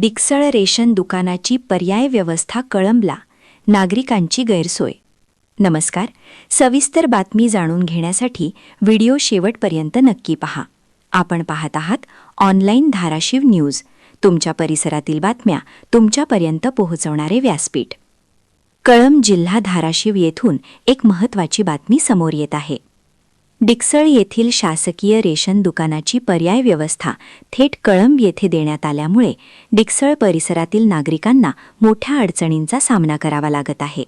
डिक्सळ ration दुकानाची पर्याय व्यवस्था कळंबला. नागरिकांची गैरसोय. नमस्कार. सविस्तर बातमी जाणून घेण्यासाठी व्हिडिओ शेवटपर्यंत नक्की पहा. आपण पाहत आहात ऑनलाईन धाराशिव न्यूज. तुमच्या परिसरातील बातम्या तुमच्यापर्यंत पोहोचवणारे व्यासपीठ. कळंब जिल्हा धाराशिव येथून एक महत्त्वाची बातमी समोर येत आहे. डिक्सळ येथील शासकीय रेशन दुकानाची पर्याय व्यवस्था थेट कळंब येथे देण्यात आल्यामुळे डिक्सळ परिसरातील नागरिकांना मोठ्या अडचणींचा सामना करावा लागत आहे.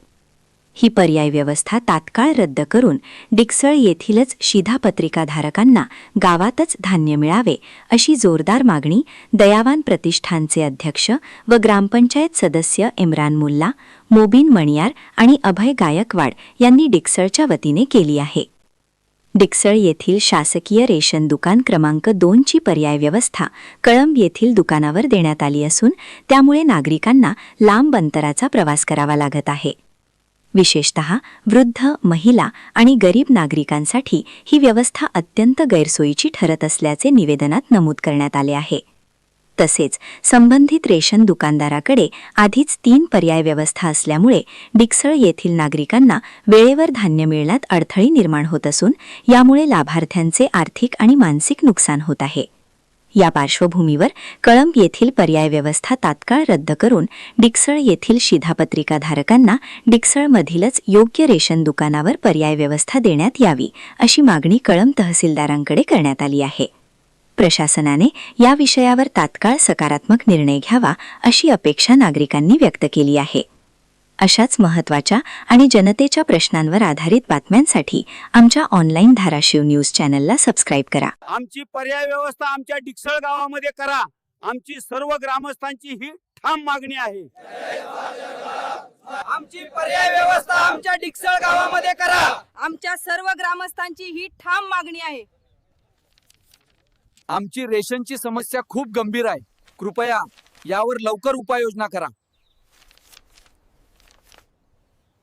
ही पर्याय व्यवस्था तात्काळ रद्द करून डिक्सळ येथीलच शिधापत्रिकाधारकांना गावातच धान्य मिळावे अशी जोरदार मागणी दयावान प्रतिष्ठानचे अध्यक्ष व ग्रामपंचायत सदस्य इम्रान मुल्ला मोबीन मणियार आणि अभय गायकवाड यांनी डिक्सळच्या वतीने केली आहे. डिक्सळ येथील शासकीय रेशन दुकान क्रमांक दोनची पर्याय व्यवस्था कळंब येथील दुकानावर देण्यात आली असून त्यामुळे नागरिकांना लांब अंतराचा प्रवास करावा लागत आहे. विशेषत वृद्ध महिला आणि गरीब नागरिकांसाठी ही व्यवस्था अत्यंत गैरसोयीची ठरत असल्याचे निवेदनात नमूद करण्यात आले आहे. तसेच संबंधित रेशन दुकानदाराकडे आधीच तीन पर्याय व्यवस्था असल्यामुळे डिक्सळ येथील नागरिकांना वेळेवर धान्य मिळण्यात अडथळी निर्माण होत असून यामुळे लाभार्थ्यांचे आर्थिक आणि मानसिक नुकसान होत आहे. या पार्श्वभूमीवर कळंब येथील पर्याय व्यवस्था तात्काळ रद्द करून डिक्सळ येथील शिधापत्रिकाधारकांना डिक्सळमधीलच योग्य रेशन दुकानावर पर्याय व्यवस्था देण्यात यावी अशी मागणी कळंब तहसीलदारांकडे करण्यात आली आहे. प्रशासनाने या विषयावर तात्काळ सकारात्मक निर्णय घ्यावा अशी अपेक्षा नागरिकांनी व्यक्त केली आहे. अशाच महत्त्वाच्या आणि जनतेच्या प्रश्नांवर आधारित बातम्यांसाठी आमच्या ऑनलाईन धाराशिव न्यूज चॅनलला सबस्क्राईब करा. आमची पर्याय व्यवस्था आमच्या डिक्सळ गावामध्ये करा. आमची सर्व ग्रामस्थांची ही ठाम मागणी आहे. आमची पर्याय व्यवस्था आमच्या डिक्सळ गावामध्ये करा. आमच्या सर्व ग्रामस्थांची ही ठाम मागणी आहे. आमची रेशनची समस्या खूप गंभीर आहे. कृपया यावर लवकर उपाययोजना करा.